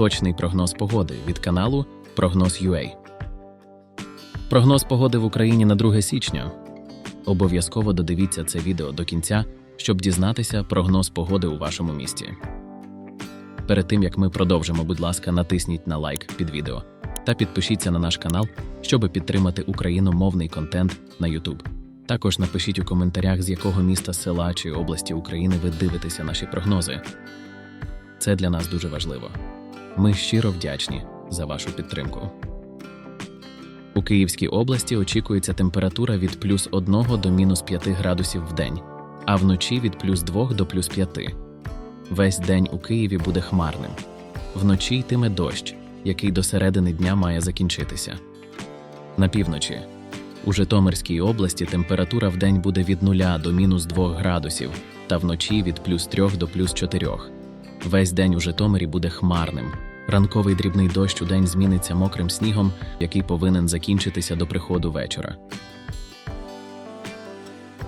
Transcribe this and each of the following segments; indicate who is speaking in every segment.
Speaker 1: точний прогноз погоди від каналу Прогноз.ua. Прогноз погоди в Україні на 2 січня. Обов'язково додивіться це відео до кінця, щоб дізнатися прогноз погоди у вашому місті. Перед тим як ми продовжимо, будь ласка, натисніть на лайк під відео та підпишіться на наш канал, щоб підтримати україномовний контент на YouTube. Також напишіть у коментарях, з якого міста, села чи області України ви дивитеся наші прогнози. Це для нас дуже важливо. Ми щиро вдячні за вашу підтримку. У Київській області очікується температура від плюс 1 до мінус 5 градусів в день, а вночі від плюс 2 до плюс 5. Весь день у Києві буде хмарним. Вночі йтиме дощ, який до середини дня має закінчитися. На півночі. У Житомирській області температура в день буде від 0 до мінус 2 градусів, та вночі від плюс 3 до плюс 4. Весь день у Житомирі буде хмарним. Ранковий дрібний дощ у день зміниться мокрим снігом, який повинен закінчитися до приходу вечора.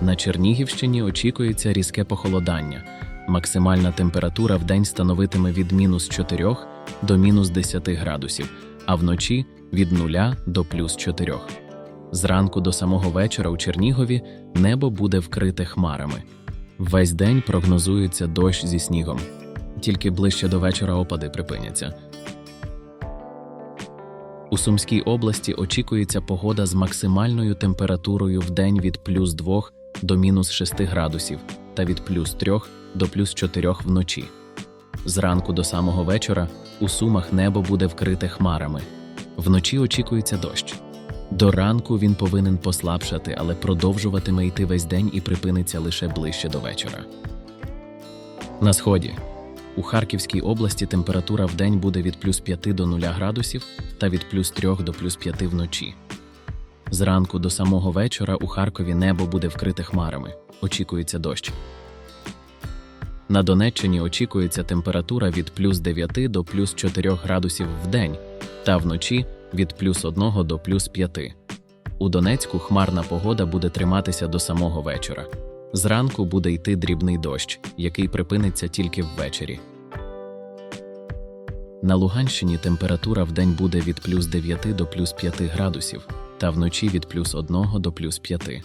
Speaker 1: На Чернігівщині очікується різке похолодання. Максимальна температура в день становитиме від мінус 4 до мінус 10 градусів, а вночі від 0 до плюс 4. Зранку до самого вечора у Чернігові небо буде вкрите хмарами. Весь день прогнозується дощ зі снігом. Тільки ближче до вечора опади припиняться. У Сумській області очікується погода з максимальною температурою в день від плюс 2 до мінус 6 градусів та від плюс 3 до плюс 4 вночі. Зранку до самого вечора у Сумах небо буде вкрите хмарами. Вночі очікується дощ. До ранку він повинен послабшати, але продовжуватиме йти весь день і припиниться лише ближче до вечора. На сході. У Харківській області температура в день буде від плюс 5 до 0 градусів та від плюс 3 до плюс 5 вночі. Зранку до самого вечора у Харкові небо буде вкрите хмарами. Очікується дощ. На Донеччині очікується температура від плюс 9 до плюс 4 градусів в день та вночі від плюс 1 до плюс 5. У Донецьку хмарна погода буде триматися до самого вечора. Зранку буде йти дрібний дощ, який припиниться тільки ввечері. На Луганщині температура в день буде від плюс 9 до плюс 5 градусів, та вночі від плюс 1 до плюс 5.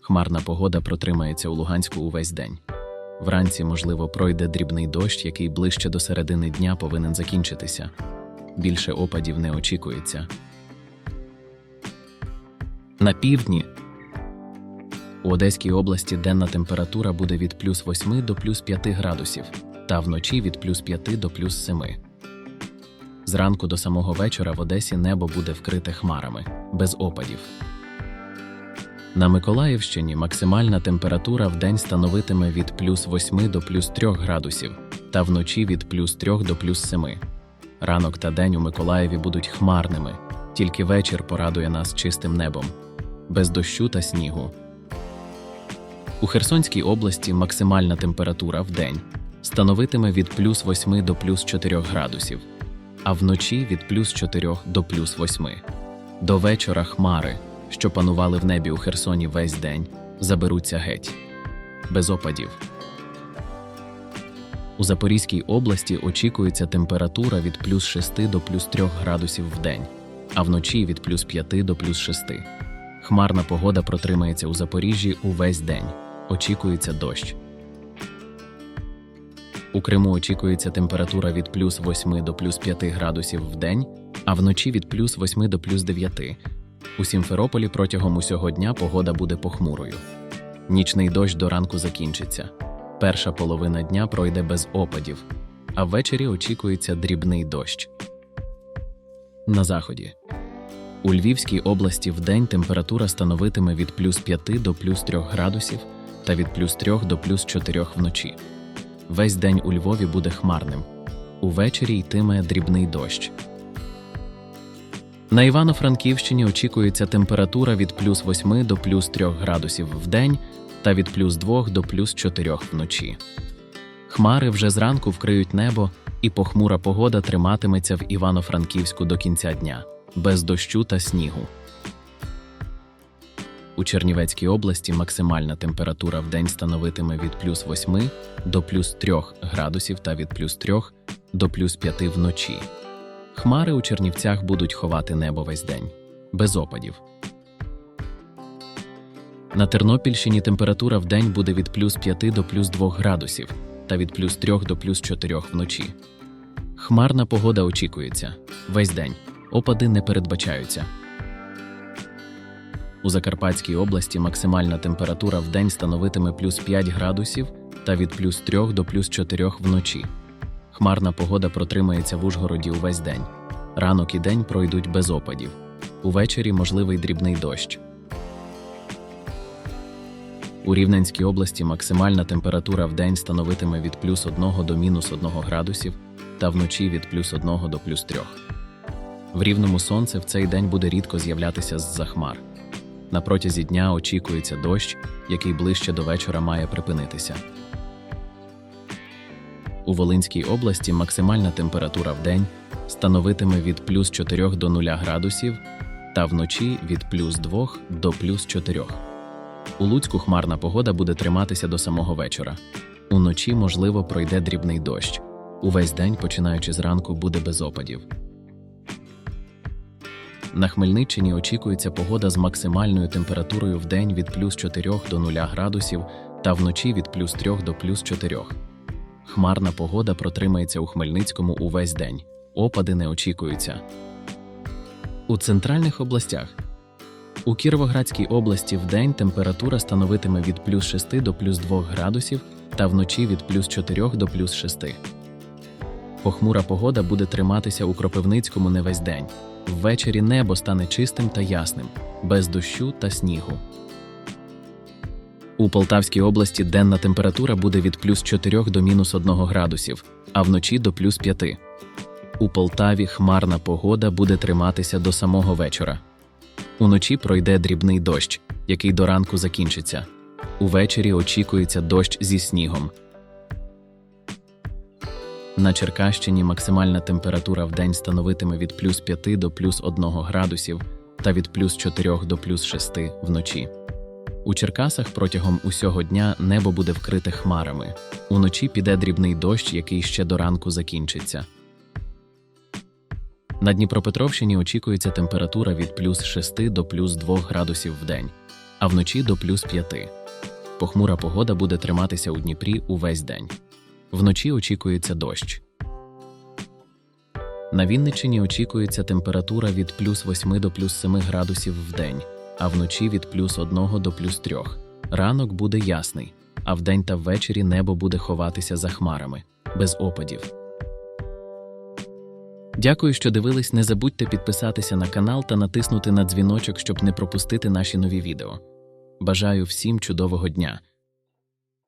Speaker 1: Хмарна погода протримається у Луганську увесь день. Вранці, можливо, пройде дрібний дощ, який ближче до середини дня повинен закінчитися. Більше опадів не очікується. На півдні у Одеській області денна температура буде від плюс 8 до плюс 5 градусів, та вночі від плюс 5 до плюс 7. Зранку до самого вечора в Одесі небо буде вкрите хмарами, без опадів. На Миколаївщині максимальна температура в день становитиме від плюс 8 до плюс 3 градусів, та вночі від плюс 3 до плюс 7. Ранок та день у Миколаєві будуть хмарними, тільки вечір порадує нас чистим небом, без дощу та снігу. У Херсонській області максимальна температура в день становитиме від плюс 8 до плюс 4 градусів, а вночі від плюс 4 до плюс 8. До вечора хмари, що панували в небі у Херсоні весь день, заберуться геть. Без опадів. У Запорізькій області очікується температура від плюс 6 до плюс 3 градусів в день, а вночі від плюс 5 до плюс 6. Хмарна погода протримається у Запоріжжі увесь день. Очікується дощ. У Криму очікується температура від плюс 8 до плюс 5 градусів в день, а вночі від плюс 8 до плюс 9. У Сімферополі протягом усього дня погода буде похмурою. Нічний дощ до ранку закінчиться. Перша половина дня пройде без опадів, а ввечері очікується дрібний дощ. На заході. У Львівській області вдень температура становитиме від плюс 5 до плюс 3 градусів та від плюс 3 до плюс 4 вночі. Весь день у Львові буде хмарним. Увечері йтиме дрібний дощ. На Івано-Франківщині очікується температура від плюс 8 до плюс 3 градусів в день та від плюс 2 до плюс 4 вночі. Хмари вже зранку вкриють небо, і похмура погода триматиметься в Івано-Франківську до кінця дня, без дощу та снігу. У Чернівецькій області максимальна температура в день становитиме від плюс 8 до плюс 3 градусів та від плюс 3 до плюс 5 вночі. Хмари у Чернівцях будуть ховати небо весь день, без опадів. На Тернопільщині температура в день буде від плюс 5 до плюс 2 градусів та від плюс 3 до плюс 4 вночі. Хмарна погода очікується весь день. Опади не передбачаються. У Закарпатській області максимальна температура в день становитиме плюс 5 градусів та від плюс 3 до плюс 4 вночі. Хмарна погода протримається в Ужгороді увесь день. Ранок і день пройдуть без опадів. Увечері можливий дрібний дощ. У Рівненській області максимальна температура в день становитиме від плюс 1 до мінус 1 градусів та вночі від плюс 1 до плюс 3. В рівному сонце в цей день буде рідко з'являтися з-за хмар. На протязі дня очікується дощ, який ближче до вечора має припинитися. У Волинській області максимальна температура в день становитиме від плюс 4 до 0 градусів та вночі від плюс 2 до плюс 4. У Луцьку хмарна погода буде триматися до самого вечора. Уночі, можливо, пройде дрібний дощ. Увесь день, починаючи зранку, буде без опадів. На Хмельниччині очікується погода з максимальною температурою в день від плюс 4 до 0 градусів та вночі від плюс 3 до плюс 4. Хмарна погода протримається у Хмельницькому увесь день. Опади не очікуються. У центральних областях у Кіровоградській області вдень температура становитиме від плюс 6 до плюс 2 градусів та вночі від плюс 4 до плюс 6. Похмура погода буде триматися у Кропивницькому не весь день. Ввечері небо стане чистим та ясним, без дощу та снігу. У Полтавській області денна температура буде від плюс 4 до мінус 1 градусів, а вночі до плюс 5. У Полтаві хмарна погода буде триматися до самого вечора. Уночі пройде дрібний дощ, який до ранку закінчиться. Увечері очікується дощ зі снігом. На Черкащині максимальна температура в день становитиме від плюс 5 до плюс 1 градусів та від плюс 4 до плюс 6 вночі. У Черкасах протягом усього дня небо буде вкрите хмарами. Уночі піде дрібний дощ, який ще до ранку закінчиться. На Дніпропетровщині очікується температура від плюс 6 до плюс 2 градусів в день, а вночі до плюс 5. Похмура погода буде триматися у Дніпрі увесь день. Вночі очікується дощ. На Вінниччині очікується температура від плюс 8 до плюс 7 градусів в день, а вночі від плюс 1 до плюс 3. Ранок буде ясний, а вдень та ввечері небо буде ховатися за хмарами, без опадів. Дякую, що дивились. Не забудьте підписатися на канал та натиснути на дзвіночок, щоб не пропустити наші нові відео. Бажаю всім чудового дня!